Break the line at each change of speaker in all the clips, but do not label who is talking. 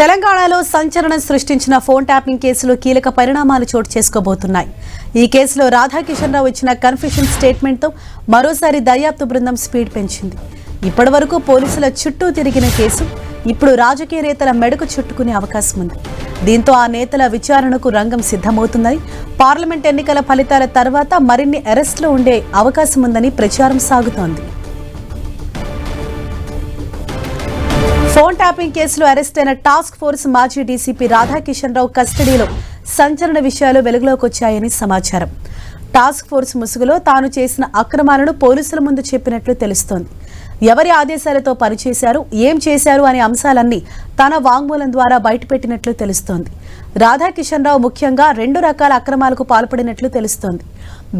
తెలంగాణలో సంచలనం సృష్టించిన ఫోన్ ట్యాపింగ్ కేసులో కీలక పరిణామాలు చోటు చేసుకోబోతున్నాయి. ఈ కేసులో రాధాకిషన్ రావు ఇచ్చిన కన్ఫ్యూషన్ స్టేట్మెంట్తో మరోసారి దర్యాప్తు బృందం స్పీడ్ పెంచింది. ఇప్పటివరకు పోలీసుల చుట్టూ తిరిగిన కేసు ఇప్పుడు రాజకీయ నేతల మెడకు చుట్టుకునే అవకాశం ఉంది. దీంతో ఆ నేతల విచారణకు రంగం సిద్ధమవుతుందని పార్లమెంట్ ఎన్నికల ఫలితాల తర్వాత మరిన్ని అరెస్టులు ఉండే అవకాశం ఉందని ప్రచారం సాగుతోంది. కిడ్నాపింగ్ కేసులో అరెస్ట్ అయిన టాస్క్ ఫోర్స్ మాజీ డీసీపీ రాధాకిషన్ రావు కస్టడీలో సంచలన విషయాలు వెలుగులోకి వచ్చాయని సమాచారం. టాస్క్ ఫోర్స్ ముసుగులో తాను చేసిన అక్రమాలను పోలీసుల ముందు చెప్పినట్లు తెలుస్తోంది. ఎవరి ఆదేశాలతో పనిచేశారు ఏం చేశారు అనే అంశాలన్నీ తన వాంగ్మూలం ద్వారా బయటపెట్టినట్లు తెలుస్తోంది. రాధాకిషన్ రావు ముఖ్యంగా రెండు రకాల అక్రమాలకు పాల్పడినట్లు తెలుస్తోంది.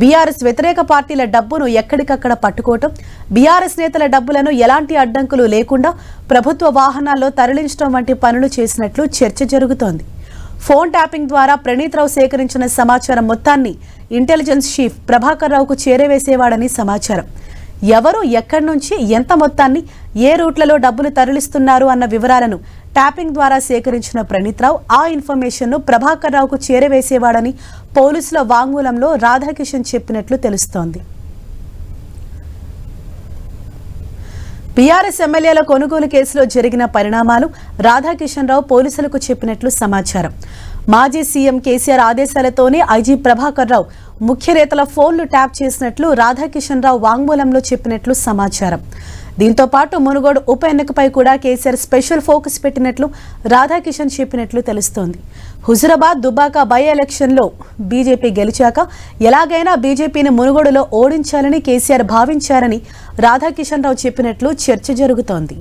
బీఆర్ఎస్ వ్యతిరేక పార్టీల డబ్బును ఎక్కడికక్కడ పట్టుకోవటం బీఆర్ఎస్ నేతల డబ్బులను ఎలాంటి అడ్డంకులు లేకుండా ప్రభుత్వ వాహనాల్లో తరలించడం వంటి పనులు చేసినట్లు చర్చ జరుగుతోంది. ఫోన్ ట్యాపింగ్ ద్వారా ప్రణీత్ రావు సేకరించిన సమాచారం మొత్తాన్ని ఇంటెలిజెన్స్ చీఫ్ ప్రభాకర్ రావుకు చేరవేసేవాడని సమాచారం. ఎవరు ఎక్కడి నుంచి ఎంత మొత్తాన్ని ఏ రూట్లలో డబ్బులు తరలిస్తున్నారు అన్న వివరాలను ట్యాపింగ్ ద్వారా సేకరించిన ప్రణీత్ రావు ఆ ఇన్ఫర్మేషన్ను ప్రభాకర్ రావుకు చేరవేసేవాడని పోలీసుల వాంగ్మూలంలో రాధాకిషన్ చెప్పినట్లు తెలుస్తోంది. బీఆర్ఎస్ ఎమ్మెల్యేల కొనుగోలు కేసులో జరిగిన పరిణామాలు రాధాకిషన్ రావు పోలీసులకు చెప్పినట్లు సమాచారం. మాజీ సీఎం కేసీఆర్ ఆదేశాలతోనే ఐజీ ప్రభాకర్ రావు ముఖ్య నేతల ఫోన్లు ట్యాప్ చేసినట్లు రాధాకిషన్ రావు వాంగ్మూలంలో చెప్పినట్లు సమాచారం. దీంతో పాటు మునుగోడు ఉప ఎన్నికపై కూడా కేసీఆర్ స్పెషల్ ఫోకస్ పెట్టినట్లు రాధాకిషన్ చెప్పినట్లు తెలుస్తోంది. హుజురాబాద్ దుబాక బై ఎలక్షన్లో బీజేపీ గెలిచాక ఎలాగైనా బీజేపీని మునుగోడులో ఓడించాలని కేసీఆర్ భావించారని రాధాకిషన్ రావు చెప్పినట్లు చర్చ జరుగుతోంది.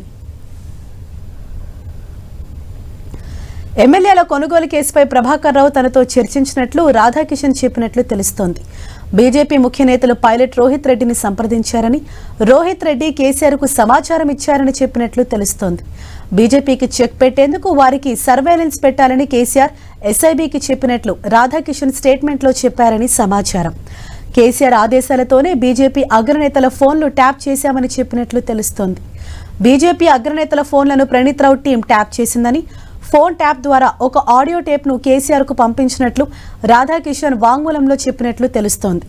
ఎమ్మెల్యేల కొనుగోలు కేసుపై ప్రభాకర్ రావు తనతో చర్చించినట్లు రాధాకిషన్ చెప్పినట్లు తెలుస్తోంది. బీజేపీ ముఖ్య నేతలు పైలట్ రోహిత్ రెడ్డిని సంప్రదించారని రోహిత్ రెడ్డి కేసీఆర్కు సమాచారం ఇచ్చారని చెప్పినట్లు తెలుస్తోంది. బీజేపీకి చెక్ పెట్టేందుకు వారికి సర్వేలెన్స్ పెట్టాలని కేసీఆర్ ఎస్ఐబికి చెప్పినట్లు రాధాకిషన్ స్టేట్మెంట్లో చెప్పారని సమాచారం. కేసీఆర్ ఆదేశాలతోనే బీజేపీ అగ్రనేతల ఫోన్లు ట్యాప్ చేశామని చెప్పినట్లు తెలుస్తోంది. బీజేపీ అగ్రనేతల ఫోన్లను ప్రణీత్ రావు టీం ట్యాప్ చేసిందని ఫోన్ ట్యాప్ ద్వారా ఒక ఆడియో టేప్ను కేసీఆర్కు పంపించినట్లు రాధాకిషన్ వాంగ్మూలంలో చెప్పినట్లు తెలుస్తోంది.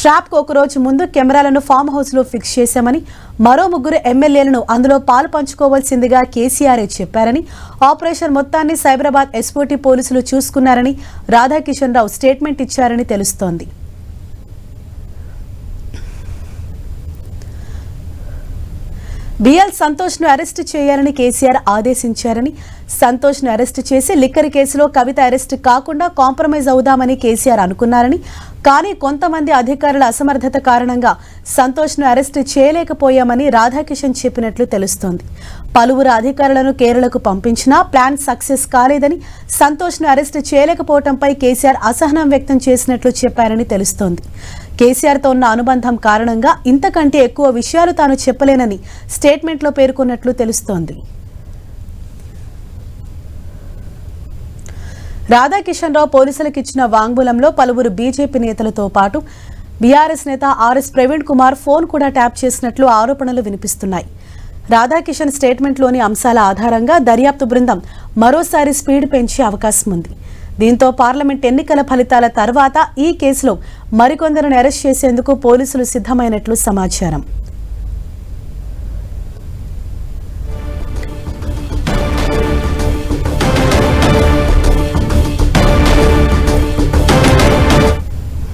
ట్రాప్కు ఒక రోజు ముందు కెమెరాలను ఫామ్ హౌస్లో ఫిక్స్ చేశామని మరో ముగ్గురు ఎమ్మెల్యేలను అందులో పాలు పంచుకోవాల్సిందిగా కేసీఆర్ఏ చెప్పారని ఆపరేషన్ మొత్తాన్ని సైబరాబాద్ ఎస్పోటీ పోలీసులు చూసుకున్నారని రాధాకిషన్ రావు స్టేట్మెంట్ ఇచ్చారని తెలుస్తోంది. బిఎల్ సంతోష్ను అరెస్టు చేయాలని కేసీఆర్ ఆదేశించారని సంతోష్ను అరెస్టు చేసి లిక్కర్ కేసులో కవిత అరెస్టు కాకుండా కాంప్రమైజ్ అవుదామని కేసీఆర్ అనుకున్నారని కానీ కొంతమంది అధికారుల అసమర్థత కారణంగా సంతోష్ను అరెస్టు చేయలేకపోయామని రాధాకిషన్ చెప్పినట్లు తెలుస్తోంది. పలువురు అధికారులను కేరళకు పంపించినా ప్లాన్ సక్సెస్ కాలేదని సంతోష్ను అరెస్టు చేయలేకపోవడంపై కేసీఆర్ అసహనం వ్యక్తం చేసినట్లు చెప్పారని తెలుస్తోంది. కేసీఆర్తో ఉన్న అనుబంధం కారణంగా ఇంతకంటే ఎక్కువ విషయాలు తాను చెప్పలేనని స్టేట్మెంట్లో పేర్కొన్నట్లు తెలుస్తోంది. రాధాకిషన్ రావు పోలీసులకు ఇచ్చిన వాంగ్మూలంలో పలువురు బీజేపీ నేతలతో పాటు బీఆర్ఎస్ నేత ఆర్ఎస్ ప్రవీణ్ కుమార్ ఫోన్ కూడా ట్యాప్ చేసినట్లు ఆరోపణలు వినిపిస్తున్నాయి. రాధాకిషన్ స్టేట్మెంట్లోని అంశాల ఆధారంగా దర్యాప్తు బృందం మరోసారి స్పీడ్ పెంచే అవకాశం ఉంది. దీంతో పార్లమెంట్ ఎన్నికల ఫలితాల తర్వాత ఈ కేసులో మరికొందరిని అరెస్ట్ చేసేందుకు పోలీసులు సిద్ధమైనట్లు సమాచారం.